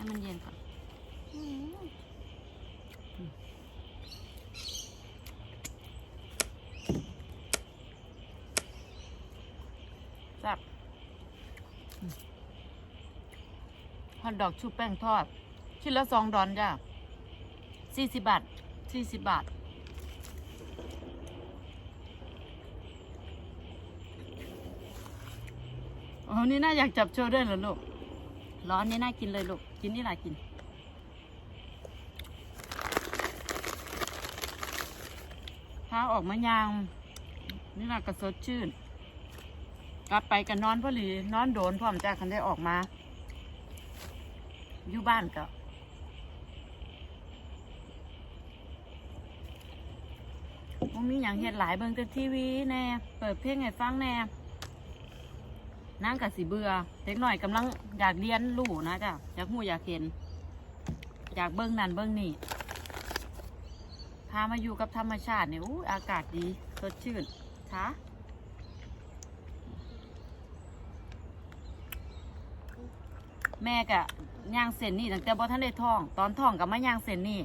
ให้มันเย็นก่อนอืมแซ่บฮอทดอกชุบแป้งทอด ชิ้นละสองดอนจ้ะสี่สิบบาทสี่สิบบาทอ๋อนี่น่าอยากจับโชว์ด้วยเหรอลูก ร้อนนี่น่ากินเลยลูก กินนี่ละกินพาออกมายาง นี่น่ะก็สดชื่น กลับไปกันนอนพอดีนอนโดนพร้อมจากคันได้ออกมา อยู่บ้านก็มันมีอย่างเห็ดหลายเบิ่งแต่ทีวีแน่ เปิดเพลงให้ฟังแน่ นั่งกับสีเบื่อเด็กหน่อยกำลังอยากเรียนรู้นะจ้ะอยากหูอยากเห็น อยากเบิ้งนั่นเบิ้งนี่พามาอยู่กับธรรมชาติเนี่ยอู้อากาศดีสดชื่นคะแม่กะย่างเส้นนี่ตั้งแต่บ่ท่านได้ท้อง ตอนท้องกับมาย่างเส้นนี่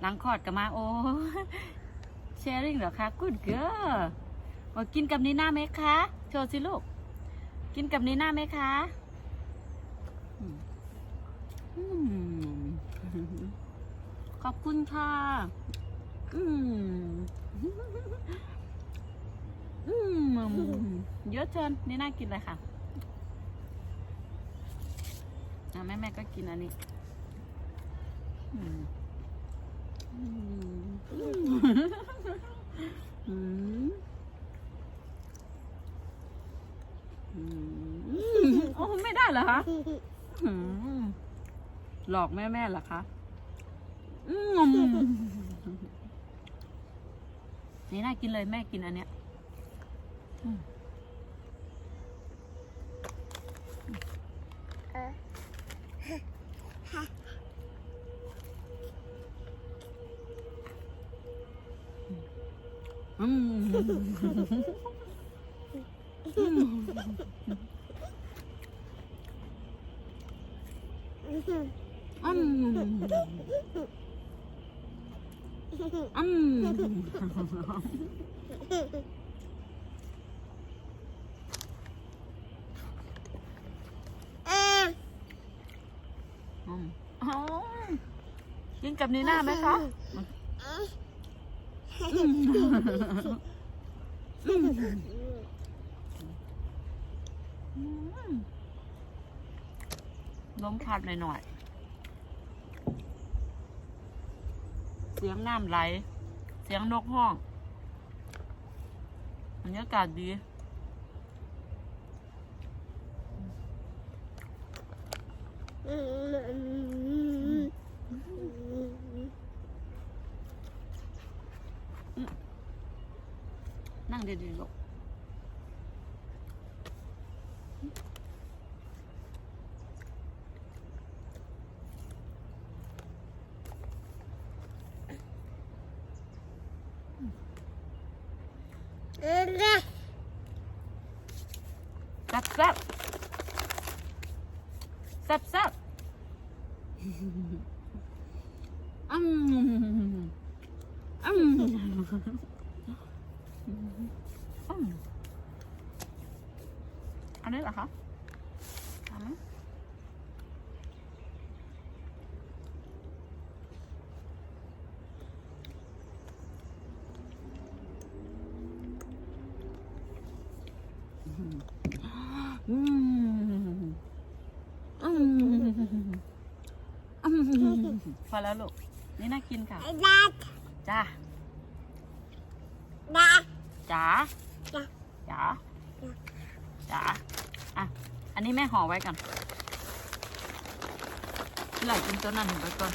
หลังคลอดกับมาโอ้แชร์ริ่งเหรอคะกูดเกอร์บอกกินกับนีน่าไหมคะโชว์สิลูก กินกับนีน่าไหมคะขอบคุณค่ะ อืม อืม เยอะเชิญนี่น่ากินเลยค่ะอะแม่แม่ก็กินอันนี้อืมอืมอืม อืม โอ้ไม่ได้เหรอคะอืมหลอกแม่แม่เหรอคะอืมนี่น่ากินเลยแม่กินอันเนี้ยอืมเอออืมอืมอืมอืมอ๋อกินกับนีน่าไหมคะอืม ล้มพัดหน่อยๆเสียงน้ำไหล เสียงนกห้องบรรยากาศดีนั่งดีๆลูก เออละ ซับซับซับซับอืมอืมอืมอันนี้เหรอคะอันนี้ อืมอืมอืมพอแล้วลูก นี่น่ากินค่ะ จ้าจ๋าจ้ะจ๋าจ๋าอะ อันนี้แม่ห่อไว้ก่อนที่หลังกินตัวนั้นไว้ก่อน